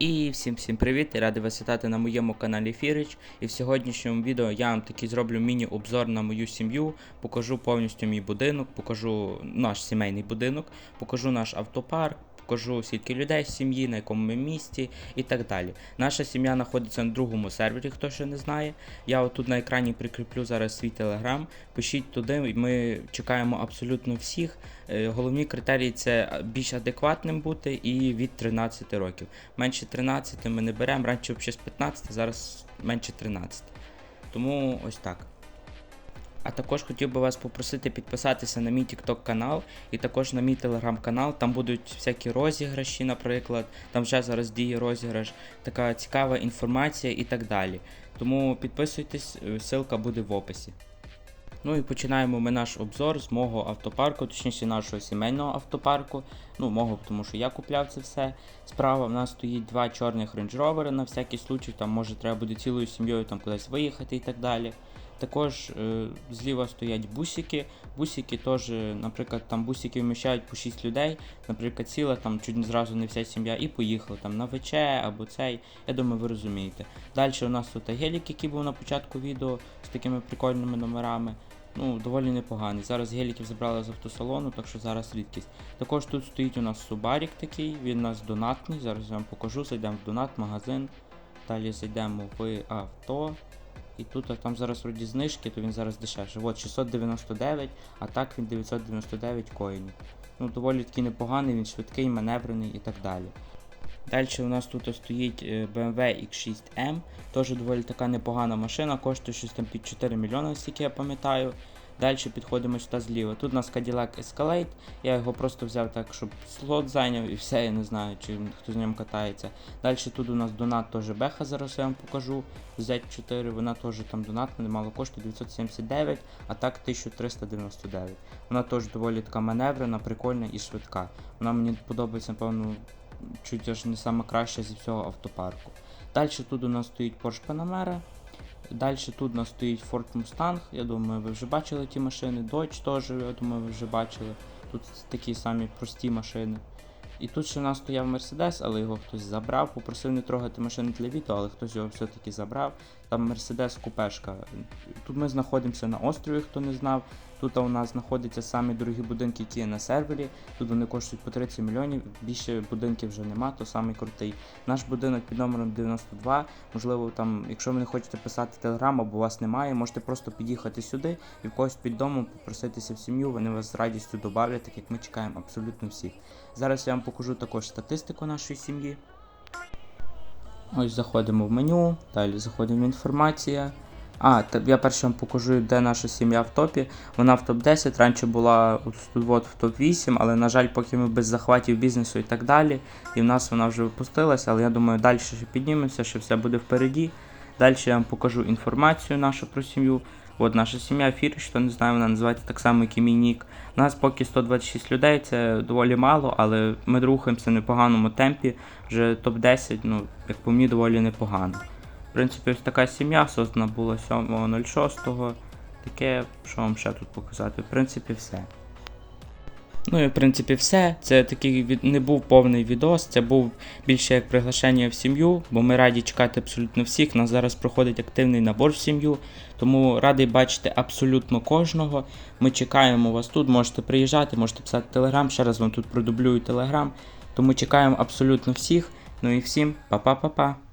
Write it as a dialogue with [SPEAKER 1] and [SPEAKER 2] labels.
[SPEAKER 1] І всім всім привіт! і радий вас вітати на моєму каналі Фірич. І в сьогоднішньому відео я вам таки зроблю міні-обзор на мою сім'ю, покажу повністю мій будинок, покажу наш сімейний будинок, покажу наш автопарк, покажу скільки людей в сім'ї, на якому ми місті і так далі. Наша сім'я знаходиться на другому сервері, хто ще не знає. Я отут на екрані прикріплю зараз свій телеграм. Пишіть туди, ми чекаємо абсолютно всіх. Е, Головні критерії це більш адекватним бути і від 13 років. Менше 13 ми не беремо, раніше взагалі з 15, зараз менше 13. Тому ось так. А також хотів би вас попросити підписатися на мій TikTok канал і також на мій телеграм канал. Там будуть всякі розіграші, наприклад. Там вже зараз діє розіграш, така цікава інформація і так далі. Тому підписуйтесь, е, ссылка буде в описі. Ну і починаємо ми наш обзор з мого автопарку, точніше нашого сімейного автопарку. Ну, мого, тому що я купляв це все. Справа в нас стоїть два чорних Rover на всякий случай, там може треба буде цілою сім'єю там кудись виїхати і так далі. Також е, зліва стоять бусики. Бусики теж, наприклад, там бусики вміщають по 6 людей, наприклад, ціла там чуть зразу не вся сім'я і поїхала там на ВЧ або цей. Я думаю, ви розумієте. Далі у нас тут гелік, який був на початку відео з такими прикольними номерами. Ну, доволі непоганий. Зараз геліків забрали з автосалону, так що зараз рідкість. Також тут стоїть у нас Субарік такий, він у нас донатний. Зараз я вам покажу, зайдемо в донат, магазин. Далі зайдемо в авто. І тут а там зараз вроді знижки, то він зараз дешевше. От 699, а так він 999 коїнів. Ну, доволі таки непоганий, він швидкий, маневрений і так далі. Далі у нас тут стоїть е, BMW X6M, теж доволі така непогана машина, коштує щось там під 4 мільйони, скільки я пам'ятаю. Далі підходимо сюди зліва. Тут у нас Cadillac Escalade, я його просто взяв так, щоб слот зайняв і все, я не знаю, чи хто з ним катається. Далі тут у нас донат теж Беха, зараз я вам покажу. Z4, вона теж там донатна, немало коштує 979, а так 1399. Вона теж доволі така маневрена, прикольна і швидка. Вона мені подобається, напевно, чуть аж не саме зі всього автопарку. Далі тут у нас стоїть Porsche Panamera. Далі тут у нас стоїть Ford Mustang, я думаю, ви вже бачили ті машини. Dodge теж, я думаю, ви вже бачили. Тут такі самі прості машини. І тут ще у нас стояв Мерседес, але його хтось забрав. Попросив не трогати машини для відео, але хтось його все-таки забрав. Там Мерседес купешка. Тут ми знаходимося на острові, хто не знав. Тут у нас знаходяться самі дорогі будинки, які є на сервері. Тут вони коштують по 30 мільйонів. Більше будинків вже нема, то самий крутий. Наш будинок під номером 92. Можливо, там, якщо ви не хочете писати телеграм або у вас немає, можете просто під'їхати сюди і в когось під домом попроситися в сім'ю. Вони вас з радістю добавлять, так як ми чекаємо абсолютно всіх. Зараз я вам покажу також статистику нашої сім'ї. Ось заходимо в меню, далі заходимо в інформація. А, я перше вам покажу, де наша сім'я в топі. Вона в топ-10, раніше була от в топ-8, але, на жаль, поки ми без захватів бізнесу і так далі. І в нас вона вже випустилася, але я думаю, далі ще піднімемося, що все буде впереді. Далі я вам покажу інформацію нашу про сім'ю. От наша сім'я Фірич, хто не знає, вона називається так само, як і мій нік. У нас поки 126 людей, це доволі мало, але ми рухаємося в непоганому темпі. Вже топ-10, ну, як по мені, доволі непогано. В принципі, ось така сім'я создана була 7.06. Таке, що вам ще тут показати? В принципі, все. Ну і в принципі все. Це такий не був повний відос, це був більше як приглашення в сім'ю, бо ми раді чекати абсолютно всіх. Нас зараз проходить активний набор в сім'ю, тому радий бачити абсолютно кожного. Ми чекаємо вас тут, можете приїжджати, можете писати телеграм. Ще раз вам тут продублюю телеграм. Тому чекаємо абсолютно всіх. Ну і всім па-па-па-па.